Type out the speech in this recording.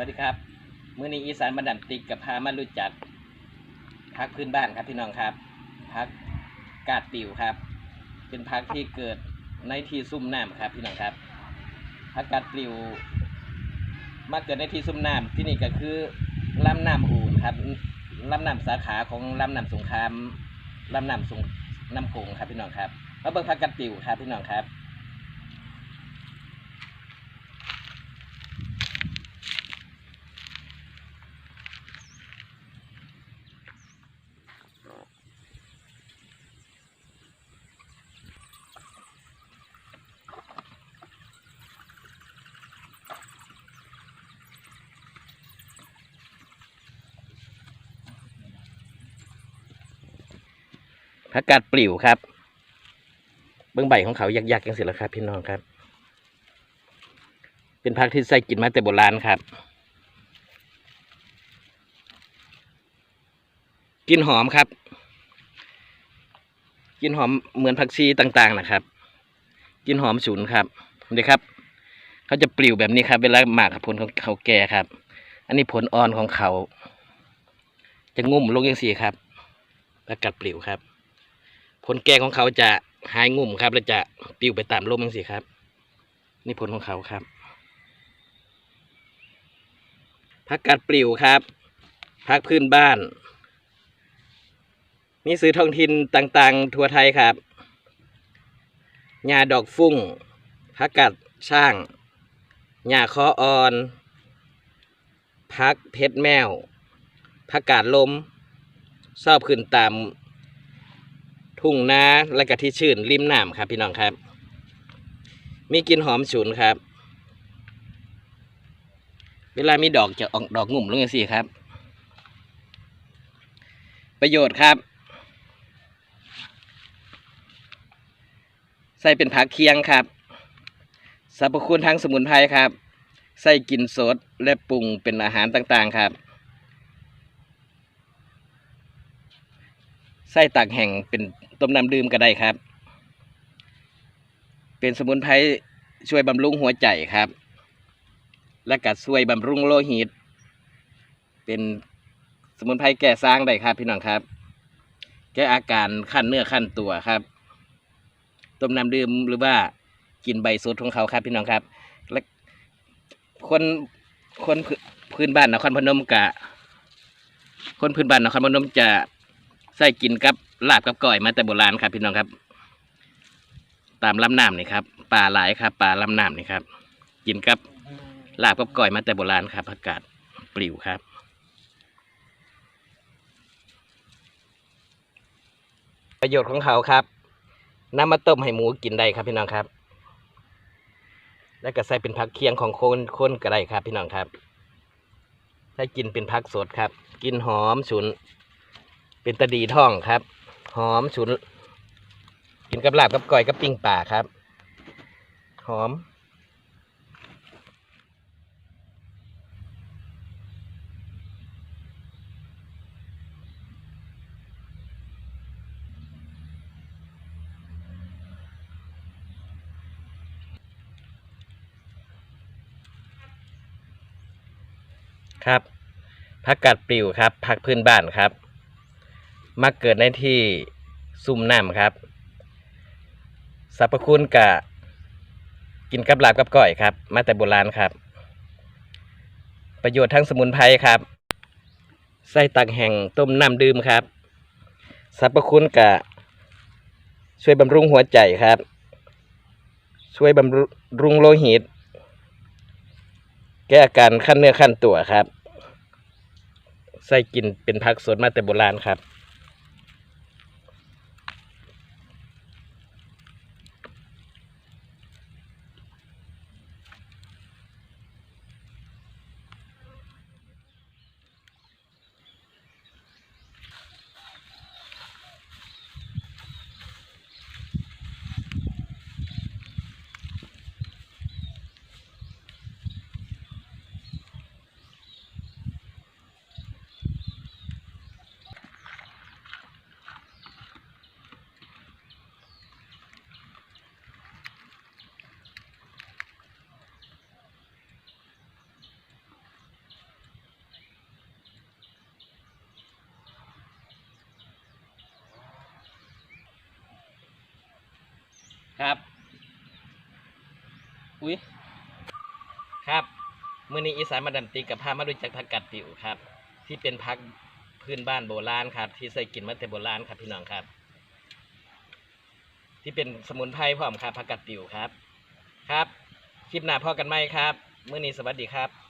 วัสดีครับมื้อนี้อีสานบันดันติกกับพามารู้จักพักพื้นบ้านครับพี่น้องครับพักกาดติวครับ เป็นพักที่เกิดในที่ซุ่มน้ำครับพี่น้องครับพักกาดปลิวมาเกิดในที่ซุ่มน้ำที่นี่ก็คือลำน้ำอูนครับลำน้ำสาขาของลำน้ำสงครามลำน้ำสงน้ำโขงครับพี่น้องครับมาเบิ่งพักกาดปลิวครับพี่น้องครับ ผักกาดปลิวครับ เบื้องใบของเขายักๆยังเสร็จแล้วครับ พี่น้องครับ เป็นผักที่ใส่กินมาแต่โบราณครับ กินหอมครับ กินหอมเหมือนผักชีต่างๆนะครับ กินหอมฉุนครับนี่ครับ เขาจะปลิวแบบนี้ครับ เวลาหมากผลของเขาแก่ครับ อันนี้ผลอ่อนของเขา จะงุ่มลงยังสีครับผักกาดปลิวครับ ผลแก่ของเขาจะหายงุ่มครับ และจะปลิวไปตามลมจังสิครับ นี่ผลของเขาครับผักกาดปลิวครับผักพื้นบ้านมีซื้อท้องถิ่นต่างๆ ทั่วไทยครับหญ้าดอกฟุ้งผักกาดช่างหญ้าคออ่อนผักเพชรแมวผักกาดลมชอบขึ้นตาม ทุ่งนาและกะที่ชื่นริมน้ำครับ พี่น้องครับ มีกลิ่นหอมฉุนครับ เวลามีดอกจะออกดอกงุ่มลงอย่างสี่ครับ ประโยชน์ครับ ใส่เป็นผักเคียงครับสรรพคุณทางสมุนไพรครับใส่กินสดและปรุงเป็นอาหารต่างๆครับไส้ตักแห่งเป็น ต้มน้ำดื่มก็ได้ครับ เป็นสมุนไพรช่วยบำรุงหัวใจครับ และก็ช่วยบำรุงโลหิต เป็นสมุนไพรแก้สร้างได้ครับ พี่น้องครับ แก้อาการขั้นเนื้อขั้นตัวครับต้มน้ำดื่มหรือว่ากินใบสดของเขาครับ พี่น้องครับ และคนคนพื้นพื้นบ้านนครพนมกะ คนพื้นบ้านนครพนมจะใส่กินกับ ลาบกับก้อยมาแต่โบราณครับพี่น้องครับ ตามลำน้ำนี่ครับปลาหลายครับปลาลำน้ำนี่ครับ กินกับลาบกับก้อยมาแต่โบราณครับอากาศปลิวครับประโยชน์ของเขาครับนำมาต้มให้หมูกินได้ครับพี่น้องครับ แล้วก็ใส่เป็นผักเคียงของคนคนก็ได้ครับ พี่น้องครับใส่กินเป็นผักสดครับ กินหอมฉุน เป็นตะดีท่องครับ หอมฉุน กินกับลาบกับก้อยกับปิ้งป่าครับ หอม ครับผักกาดปลิวครับผักพื้นบ้านครับ มาเกิดในที่ซุ่มน้ำครับสรรพคุณกะกินกับลาบกับก้อยครับ มาแต่โบราณครับ ประโยชน์ทั้งสมุนไพรครับไส้ตักแห่งต้มน้ำดื่มครับสรรพคุณกะช่วยบำรุงหัวใจครับ ช่วยบำรุงโลหิต แก้อาการขั้นเนื้อขั้นตัวครับใส่กินเป็นผักสดมาแต่โบราณครับ ค ครับ อุ้ยครับมื้อนี้อีสานมาดันติกับพามารู้จักผักกัดติ๋วครับ ที่เป็นผักพื้นบ้านโบราณครับ ที่ใส่กินมาแต่โบราณครับพี่น้องครับ ที่เป็นสมุนไพรพร้อมครับผักกัดติ๋วครับ ครับ คลิปหน้าพอกันไหมครับมื้อนี้สวัสดีครับ